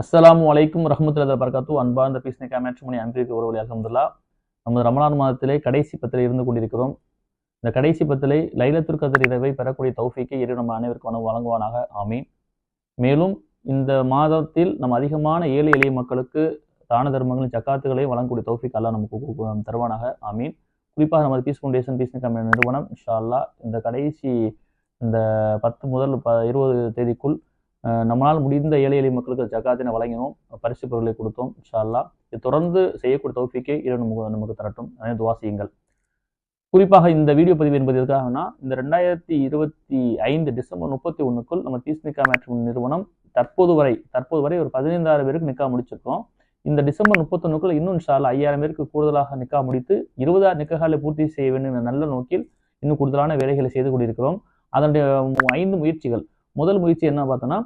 அஸ்லாம் வலைக்கும் ரஹமத்துல பரகாத்து அன்பார்ந்த பீஸ்னிகா மேட்ச்மணி அன்பிற்கு உறவுகளை அல்ஹம்துல்லா நமது ரமலான் மாதத்திலே கடைசி பத்தில் இருந்து கொண்டிருக்கிறோம். இந்த கடைசி பத்திலே லைலத்துல் கதிர் இரவை பெறக்கூடிய தௌஃபிக்கை இரு நம்ம அனைவருக்கும் வழங்குவானாக. ஆமீன். மேலும் இந்த மாதத்தில் நம்ம அதிகமான ஏழை எளிய மக்களுக்கு தான தர்மங்களின் ஜக்காத்துகளையும் வழங்கக்கூடிய தௌஃபிக் அல்லா நமக்கு தருவானாக. ஆமீன். குறிப்பாக நமது பீஸ் ஃபவுண்டேஷன் பீஸ்னிகா நிறுவனம் இன்ஷா அல்லா இந்த கடைசி இந்த பத்து முதல் ப இருபது தேதிக்குள் நம்மளால் முடிந்த ஏழை எளிய மக்களுக்கு ஜக்காத்தினை வழங்கினோம். பரிசு பொருளை கொடுத்தோம் இன்ஷால்லா இது தொடர்ந்து செய்யக்கூடிய தொகுப்பிக்கே இறை நமக்கு நமக்கு தரட்டும். அதே துவா செய்யுங்கள். குறிப்பாக இந்த வீடியோ பதிவு என்பது எதுக்காகனா இந்த ரெண்டாயிரத்தி இருபத்தி ஐந்து டிசம்பர் முப்பத்தி ஒன்றுக்குள் நம்ம தீஸ்னிகா மேட்ரிமோனி நிறுவனம் தற்போது வரை தற்போது வரை ஒரு பதினைந்தாயிரம் பேருக்கு நிக்கா முடிச்சிருக்கோம். இந்த டிசம்பர் முப்பத்தொன்னுக்குள் இன்னும் இன்ஷா ஐயாயிரம் பேருக்கு கூடுதலாக நிக்கா முடித்து இருபதாயிரம் நிக்ககாலை பூர்த்தி செய்ய வேண்டும் என்ற நல்ல நோக்கில் இன்னும் கூடுதலான வேலைகளை செய்து கொண்டிருக்கிறோம். அதனுடைய ஐந்து முயற்சிகள் முதல் முயற்சி என்ன பார்த்தோன்னா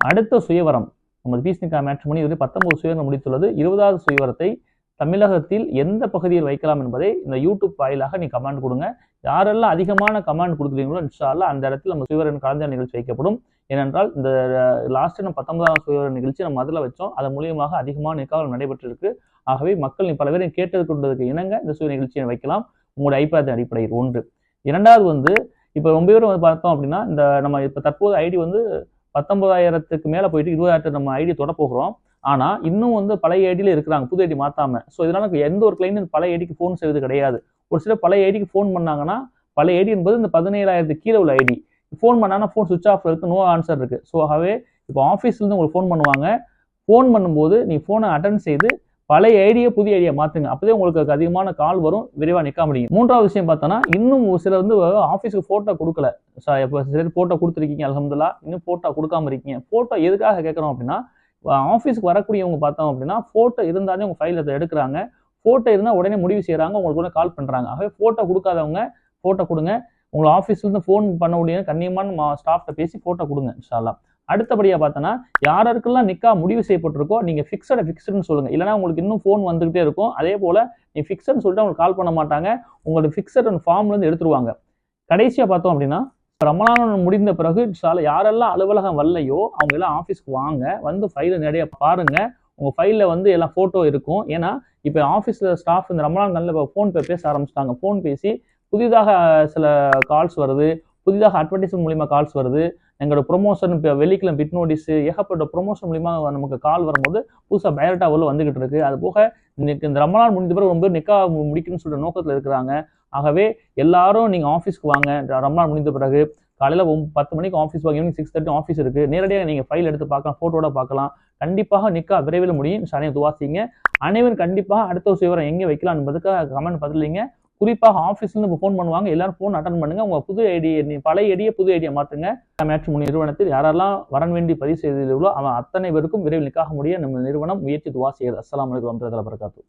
அடுத்த சுயவரம் நமது பீஸ்னிகா மேட்ரிமணி இதுவரை பத்தொன்பது சுயவரம் முடித்துள்ளது. இருபதாவது சுயவரத்தை தமிழகத்தில் எந்த பகுதியில் வைக்கலாம் என்பதை இந்த யூடியூப் வாயிலாக நீ கமெண்ட் கொடுங்க. யாரெல்லாம் அதிகமான கமெண்ட் கொடுக்குறீங்களோ இன்ஷா அந்த இடத்துல நம்ம சுயவரன் கலந்த நிகழ்ச்சி வைக்கப்படும். ஏனென்றால் இந்த லாஸ்ட் நம்ம பத்தொன்பதாம் சுயவர நிகழ்ச்சி நம்ம அதில் வச்சோம். அதன் மூலியமாக அதிகமான நிக்காவல் நடைபெற்றிருக்கு. ஆகவே மக்கள் நீ பல பேரையும் கேட்டது கொண்டதுக்கு இணங்க இந்த சுய நிகழ்ச்சியை வைக்கலாம். உங்களுடைய ஐபாத்தின் அடிப்படையில் ஒன்று. இரண்டாவது வந்து இப்போ ரொம்ப பேர் வந்து பார்த்தோம் அப்படின்னா இந்த நம்ம இப்போ தற்போது ஐடி வந்து பத்தொன்பதாயிரத்துக்கு மேலே போயிட்டு இருபதாயிரத்து நம்ம ஐடி தொட போகிறோம். ஆனால் இன்னும் வந்து பழைய ஐடியில் இருக்கிறாங்க புது ஐடி மாற்றாம ஸோ இதனால எந்த ஒரு கிளைண்ட் பழைய ஐடிக்கு ஃபோன் செய்வது கிடையாது. ஒரு சில பழைய ஐடிக்கு ஃபோன் பண்ணாங்கன்னா பழைய ஐடி என்பது இந்த பதினேழாயிரத்து கீழே உள்ள ஐடி ஃபோன் பண்ணாங்கன்னா ஃபோன் சுவிச் ஆஃப் இருக்குது நோ ஆன்சர் இருக்குது ஸோ ஆகவே இப்போ ஆஃபீஸ்லேருந்து உங்களுக்கு ஃபோன் பண்ணுவாங்க. ஃபோன் பண்ணும்போது நீ ஃபோனை அட்டன் செய்து பழைய ஐடியை புதிய ஐடியா மாற்றுங்க அப்போதே உங்களுக்கு அதிகமான கால் வரும் விரைவாக நிற்க முடியும். மூன்றாவது விஷயம் பார்த்தோன்னா இன்னும் ஒரு சிலர் வந்து ஆஃபீஸுக்கு ஃபோட்டோ கொடுக்கல. சார் இப்போ சிலர் ஃபோட்டோ கொடுத்துருக்கீங்க அலமதுல்லா இன்னும் ஃபோட்டோ கொடுக்காம இருக்கீங்க. ஃபோட்டோ எதுக்காக கேட்குறோம் அப்படின்னா ஆஃபீஸ்க்கு வரக்கூடியவங்க பார்த்தோம் அப்படின்னா ஃபோட்டோ இருந்தாலே உங்கள் ஃபைலில் அதை எடுக்கிறாங்க. ஃபோட்டோ இருந்தால் உடனே முடிவு செய்கிறாங்க உங்களுக்கு உடனே கால் பண்ணுறாங்க ஆகவே ஃபோட்டோ கொடுக்காதவங்க ஃபோட்டோ கொடுங்க. உங்களை ஆஃபீஸ்லேருந்து ஃபோன் பண்ண முடியும் கண்ணியமான ஸ்டாஃப்ட்ட பேசி ஃபோட்டோ கொடுங்க இன்ஷால்லா அடுத்தபடியாக பார்த்தோன்னா யாருக்கெல்லாம் நிக்கா முடிவு செய்யப்பட்டிருக்கோ நீங்கள் ஃபிக்ஸடை ஃபிக்ஸ்டுன்னு சொல்லுங்கள் இல்லைனா உங்களுக்கு இன்னும் ஃபோன் வந்துகிட்டே இருக்கும். அதே போல் நீ ஃபிக்ஸ்டுன்னு சொல்லிட்டு உங்களுக்கு கால் பண்ண மாட்டாங்க. உங்களோட ஃபிக்ஸட் ஃபார்ம்லேருந்து எடுத்துருவாங்க. கடைசியாக பார்த்தோம் அப்படின்னா ரமலான் முடிந்த பிறகு சால யாரெல்லாம் அலுவலகம் வரலையோ அவங்க எல்லாம் ஆஃபீஸ்க்கு வாங்க. வந்து ஃபைலை நிறைய பாருங்கள் உங்கள் ஃபைலில் வந்து எல்லாம் ஃபோட்டோ இருக்கும். ஏன்னா இப்போ ஆஃபீஸில் ஸ்டாஃப் இந்த ரமலான் நல்ல ஃபோன் பே பேச ஆரம்பிச்சிட்டாங்க. ஃபோன் பேசி புதிதாக சில கால்ஸ் வருது. புதிதாக அட்வர்டைஸ்மெண்ட் மூலிமா கால்ஸ் வருது. எங்களோட ப்ரொமோஷன் இப்போ வெள்ளிக்கிழமை பிட் நோட்டீஸ் ஏகப்பட்ட ப்ரொமோஷன் மூலிமா நமக்கு கால் வரும்போது புதுசாக பயோடா உள்ள வந்துகிட்டு இருக்கு. அது போக இன்னைக்கு இந்த ரமலான் முடிந்த பிறகு ரொம்ப நிக்கா முடிக்கணும்னு சொல்லிட்டு நோக்கத்தில் இருக்கிறாங்க. ஆகவே எல்லாரும் நீங்கள் ஆஃபீஸ்க்கு வாங்க. ர- ரமலான் முடிந்த பிறகு காலையில் பத்து மணிக்கு ஆஃபீஸ் வாங்க. ஈவினிங் சிக்ஸ் தேர்ட்டி ஆஃபீஸ் இருக்குது நேரடியாக நீங்கள் ஃபைல் எடுத்து பார்க்கலாம் ஃபோட்டோட பார்க்கலாம். கண்டிப்பாக நிக்கா விரைவில் முடியும். சனையை துவாசிங்க அனைவரும் கண்டிப்பாக அடுத்த ஒரு விவரம் எங்கே வைக்கலாம் என்பதுக்கு கமெண்ட் பதிலிங்க குறிப்பாக ஆஃபீஸ்ல இருந்து ஃபோன் பண்ணுவாங்க. எல்லாரும் ஃபோன் அட்டன் பண்ணுங்க. உங்க புது ஐடி பழைய ஐடியை புது ஐடியை மாற்றுங்க மேட்ச் முன் நிறுவனத்தில் யாரெல்லாம் வரன் வேண்டி பதிவு செய்துள்ளோ அவன் அத்தனை பேருக்கும் விரைவில் நிற்காக முடிய நம்ம நிறுவனம் முயற்சி துவா செய்யுது அஸ்லாம் அலைக்கும் வரமத்துல்லாஹி வபரகாத்துஹு.